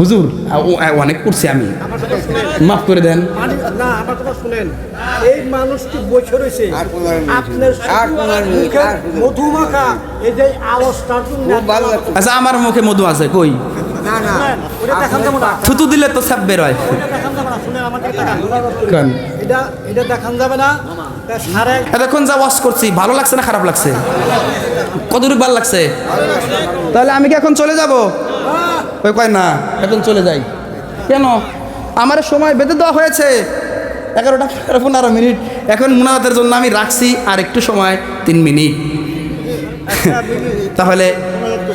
হুজুর অনেক করছি আমি। মাফ করে দেন। না আমার কথা শুনেন। এই মানুষটি বসে রয়েছে? আপনার মুখে এই যে আচ্ছা আমার মুখে মধু আছে কই? না না। দেখান যাব থুতু দিলে তো সাপ বের হয় এটা দেখান যাবে না শুনেন আমার দিকে তাকান কেন? এটা এটা দেখান যাবে না। তা সাড়ে এতক্ষণ যা ওয়াশ করছি ভালো লাগছে না খারাপ লাগছে? কতটুকু ভালো লাগছে? তাহলে আমি কি এখন চলে যাব? ওই কয় না? এখন চলে যাই। কেন? আমার সময় বেঁধে দেওয়া হয়েছে। এগারোটা পনেরো মিনিট। এখন মুনাজাতের জন্য আমি রাখছি আর একটু সময় তিন মিনিট। তাহলে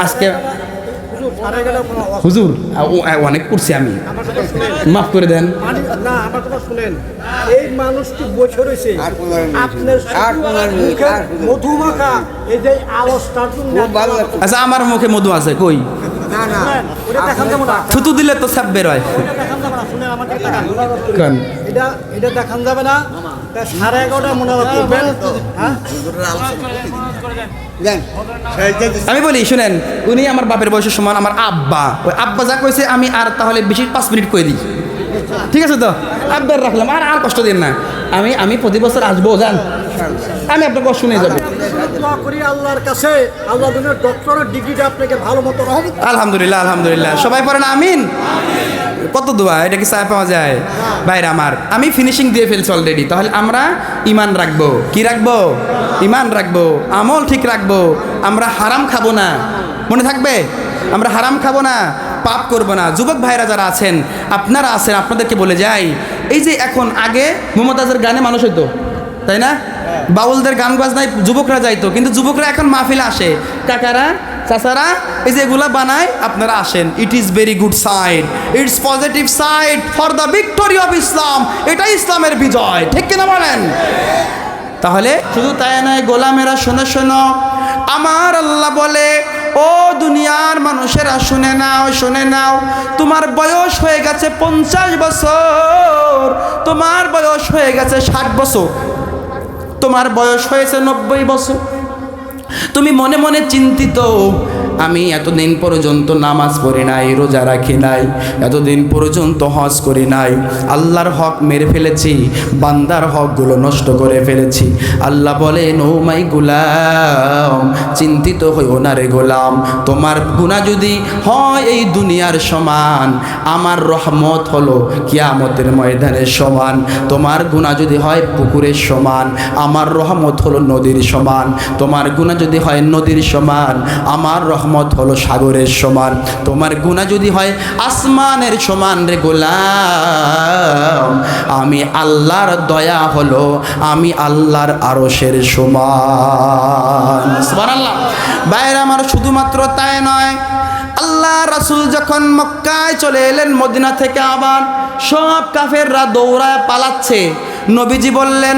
আজকে হুজুর, অনেক করছি আমি। মাফ করে দেন। না আমার কথা শুনেন। এই মানুষটি বসে রয়েছে আচ্ছা আমার মুখে মধু আছে কই? না না। ওটা দেখান যাব না থুতু দিলে তো সাপ বের হয় এটা? এটা দেখান যাবে না। সাড়ে এগারোটা মনে করবেন হ্যাঁ আমি বলি শুনেন উনি আমার বাপের বয়সের সমান আমার আব্বা। ওই আব্বা যা কইছে আমি আর তাহলে বেশি পাঁচ মিনিট করে দিই? ঠিক আছে তো? আব্বার রাখলাম আর আর কষ্ট দিন না। আমি আমি প্রতি বছর আসব জান। আমি আপনার কষ্ট শুনে যাব আপনাকে আলহামদুলিল্লাহ আলহামদুলিল্লাহ। সবাই পড়েন আমিন? কত দোয়া এটা কি চায় পাওয়া যায়? বাইরে আমার আমি ফিনিশিং দিয়ে ফেলছি অলরেডি তাহলে আমরা ইমান রাখব। কি রাখব? ইমান রাখব। আমল ঠিক রাখব। আমরা হারাম খাব না। মনে থাকবে? আমরা হারাম খাব না। পাপ করব না। যুবক ভাইরা যারা আছেন আপনারা আছেন আপনাদেরকে বলে যাই এই যে এখন আগে মমতাজের গানে মানুষ হইতো তাই না? বাউলদের গান বাজনায় যুবকরা যাইতো, কিন্তু যুবকরা এখন মাহফিলে আসে। কাকারা, চাচারা, এই যে এগুলা বানায়, আপনারা আসেন। It is very good side it's positive side for the victory of Islam এটাই ইসলামের বিজয়। ঠিক কিনা বলেন? তাহলে শুধু তাই নয়, গোলামেরা শোনো শোনো। আমার আল্লাহ বলে, ও দুনিয়ার মানুষেরা, শুনে নাও শুনে নাও। তোমার বয়স হয়ে গেছে পঞ্চাশ বছর। তোমার বয়স হয়ে গেছে ষাট বছর। তোমার বয়স হয়েছে নব্বই বছর। তুমি মনে মনে চিন্তিত আমি এতদিন পর্যন্ত নামাজ পড়ি নাই, রোজা রাখি নাই, এতদিন পর্যন্ত হজ করি নাই। আল্লাহর হক মেরে ফেলেছি, বান্দার হকগুলো নষ্ট করে ফেলেছি। আল্লাহ বলে ও মাই গুলাম, চিন্তিত হইও না রে গোলাম। তোমার গুণা যদি হয় এই দুনিয়ার সমান, আমার রহমত হলো কিয়ামতের ময়দানের সমান। তোমার গুণা যদি হয় পুকুরের সমান, আমার রহমত হলো নদীর সমান। তোমার গুণা যদি হয় নদীর সমান, আমার রহমত হলো সাগরের সমান। তোমার গুণা যদি হয় আসমানের সমান রে গোলাম। আমি আল্লাহর দয়া হলো, আমি আল্লাহর আরশের সমান। সুবহানাল্লাহ। বাইরে আমার শুধুমাত্র তাই নয়, আল্লাহ রাসূল যখন মক্কায় চলে এলেন, মদিনা থেকে আবার সব কাফেররা দৌড়ায় পালাচ্ছে। নবীজি বললেন,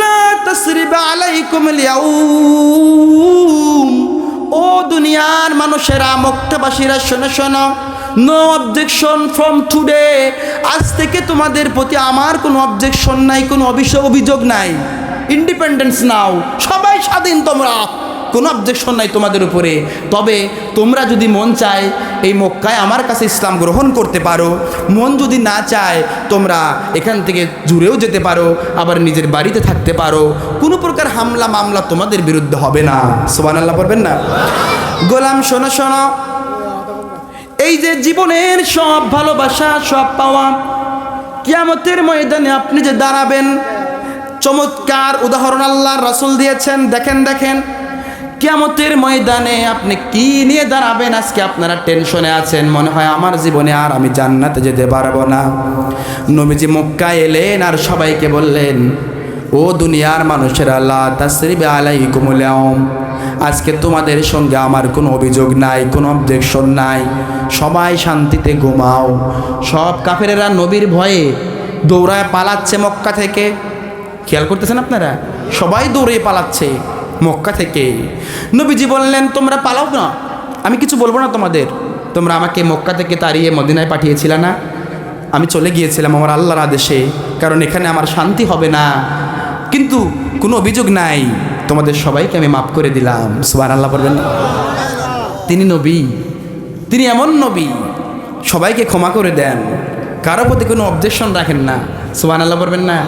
লা তাসরিবা আলাইকুমুল ইয়াউম। ও দুনিয়ার মানুষেরা, মুক্তবাসীরা, শোনো শোনো। নো অবজেকশন ফ্রম টুডে আজ থেকে তোমাদের প্রতি আমার কোনো অবজেকশন নাই, কোনো অভিযোগ নাই। Independence now. সবাই স্বাধীন তোমরা। কোনো অবজেকশন নাই তোমাদের উপরে। তবে তোমরা যদি মন চায় এই মক্কায় আমার কাছে ইসলাম গ্রহণ করতে পারো। মন যদি না চায়, তোমরা এখান থেকে জুড়েও যেতে পারো, আবার নিজের বাড়িতে থাকতে পারো। কোনো প্রকার হামলা মামলা তোমাদের বিরুদ্ধে হবে না। সোবান আল্লাহ পড়বেন না? গোলাম, শোনো শোনো। এই যে জীবনের সব ভালোবাসা, সব পাওয়া, কিয়ামতের ময়দানে আপনি যে দাঁড়াবেন, চমৎকার উদাহরণ আল্লাহ রাসূল দিয়েছেন। দেখেন দেখেন। কিয়ামতের ময়দানে আপনি কি নিয়ে দাঁড়াবেন? আজকে আপনারা টেনশনে আছেন। মনে হয় আমার জীবনে আর আমি জান্নাতে যেতে পারব না। নবীজি মক্কায় এলেন আর সবাইকে বললেন, ও দুনিয়ার মানুষের আল্লাহ তাসরিবে আলাইকুমুল ইয়াউম। আজকে তোমাদের সঙ্গে আমার কোনো অভিযোগ নাই, কোনো অবজেকশন নাই। সবাই শান্তিতে ঘুমাও। সব কাফেরেরা নবীর ভয়ে দৌড়ায় পালাচ্ছে মক্কা থেকে। খেয়াল করতেছেন আপনারা? সবাই দৌড়ে পালাচ্ছে মক্কা থেকে। নবীজি বললেন, তোমরা পালাও না। আমি কিছু বলব না তোমাদের। তোমরা আমাকে মক্কা থেকে তাড়িয়ে মদিনায় পাঠিয়েছিলে না। আমি চলে গিয়েছিলাম আমার আল্লাহর আদেশে, কারণ এখানে আমার শান্তি হবে না। কিন্তু কোনো অভিযোগ নাই। তোমাদের সবাইকে আমি মাফ করে দিলাম। সুবাহ আল্লাহ বলবেন তিনি নবী। তিনি এমন নবী। সবাইকে ক্ষমা করে দেন। কারও প্রতি কোনো অবজেকশন রাখেন না। সুবান আল্লাহ বলবেন না।